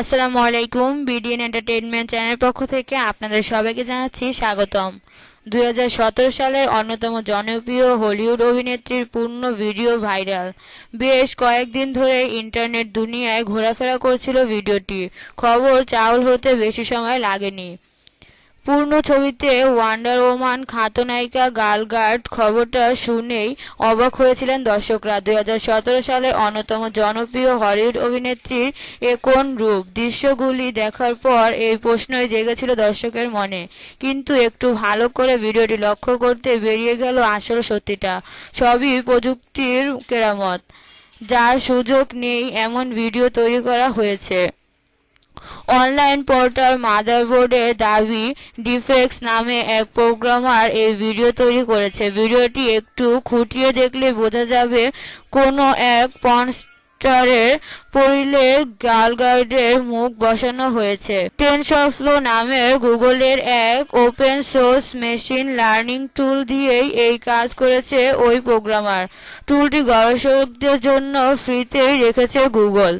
আসসালামু আলাইকুম, BDN entertainment channel পক্ষ থেকে আপনাদের সবাইকে জানাচ্ছি স্বাগতম। দুই হাজার সতেরো সালের অন্যতম জনপ্রিয় হলিউড অভিনেত্রীর পূর্ণ ভিডিও ভাইরাল। বেশ কয়েকদিন ধরে ইন্টারনেট দুনিয়ায় ঘোরাফেরা করছিল ভিডিওটি। খবর চাউল হতে বেশি সময় লাগেনি। পূর্ণ ছবিতে ওয়ান্ডার ওমান খাতনায়িকা গাল খবরটা শুনেই অবাক হয়েছিলেন দর্শকরা। দুই হাজার সতেরো সালের অন্যতম জনপ্রিয় হলিউড অভিনেত্রীর এ কোন রূপ? দৃশ্যগুলি দেখার পর এই প্রশ্নই জেগেছিল দর্শকের মনে। কিন্তু একটু ভালো করে ভিডিওটি লক্ষ্য করতে বেরিয়ে গেল আসল সত্যিটা। সবই প্রযুক্তির কেরামত, যার সুযোগ নেই এমন ভিডিও তৈরি করা হয়েছে। অনলাইন পোর্টাল মাদারবোর্ডের দাবি ডিফেক্স নামে এক প্রোগ্রামার এই ভিডিও তৈরি করেছে। ভিডিওটি একটু খুঁটিয়ে দেখলে বোঝা যাবে কোনো এক পনস্টারের পরিলের গাল গার্ডের মুখ বসানো হয়েছে। টেনসরফ্লো নামের গুগলের এক open source machine learning tool দিয়েই এই কাজ করেছে ওই প্রোগ্রামার টুলটি গবেষকদের জন্য ফ্রিতেই রেখেছে গুগল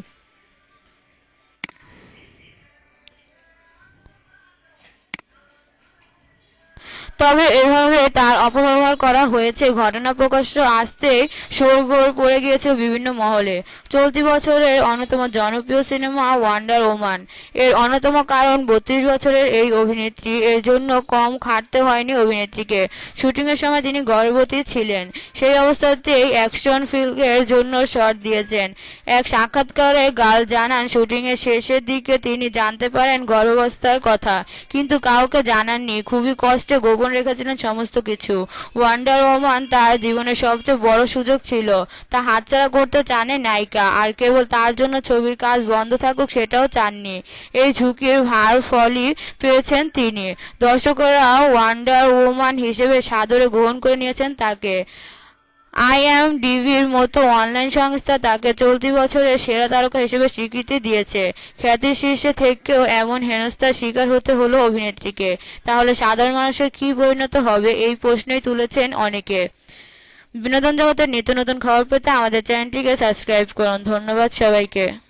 তবে এভাবে তার অপব্যবহার করা হয়েছে। ঘটনা প্রকাশ্য আসতেই শোরগোল পড়ে গিয়েছে বিভিন্ন মহলে। চলতি বছরের অন্যতম জনপ্রিয় সিনেমা ওয়ান্ডার ওমান। এর অন্যতম কারণ বত্রিশ বছরের এই অভিনেত্রী। এর জন্য কম খাটতে হয়নি অভিনেত্রীকে। শুটিংয়ের সময় তিনি গর্ভবতী ছিলেন। সেই অবস্থাতেই অ্যাকশন ফিল্মের জন্য শট দিয়েছেন। এক সাক্ষাৎকারে গাল জানান শুটিংয়ের শেষের দিকে তিনি জানতে পারেন গর্ভাবস্থার কথা। কিন্তু কাউকে জানাননি। খুবই কষ্টে গোপন রেখেছিলেন সমস্ত কিছু। ওয়ান্ডার ওমান তার জীবনের সবচেয়ে বড় সুযোগ ছিল। তা হাতছাড়া করতে চানে নায়িকা, আর কেবল তার জন্য ছবির কাজ বন্ধ থাকুক সেটাও চাননি। এই ঝুঁকির ভার ফলই পেয়েছেন তিনি। দর্শকরা ওয়ান্ডার ওমান হিসেবে সাদরে গ্রহণ করে নিয়েছেন তাকে। আইএমডিবির মতো অনলাইন সংস্থা তাকে চলতি বছরের সেরা তারকা হিসেবে স্বীকৃতি দিয়েছে। খ্যাতির শীর্ষে থেকেও এমন হেনস্থার শিকার হতে হলো অভিনেত্রীকে। তাহলে সাধারণ মানুষের কি পরিণত হবে এই প্রশ্নই তুলেছেন অনেকে। বিনোদন জগতের নিত্য নতুন খবর পেতে আমাদের চ্যানেলটিকে সাবস্ক্রাইব করুন। ধন্যবাদ সবাইকে।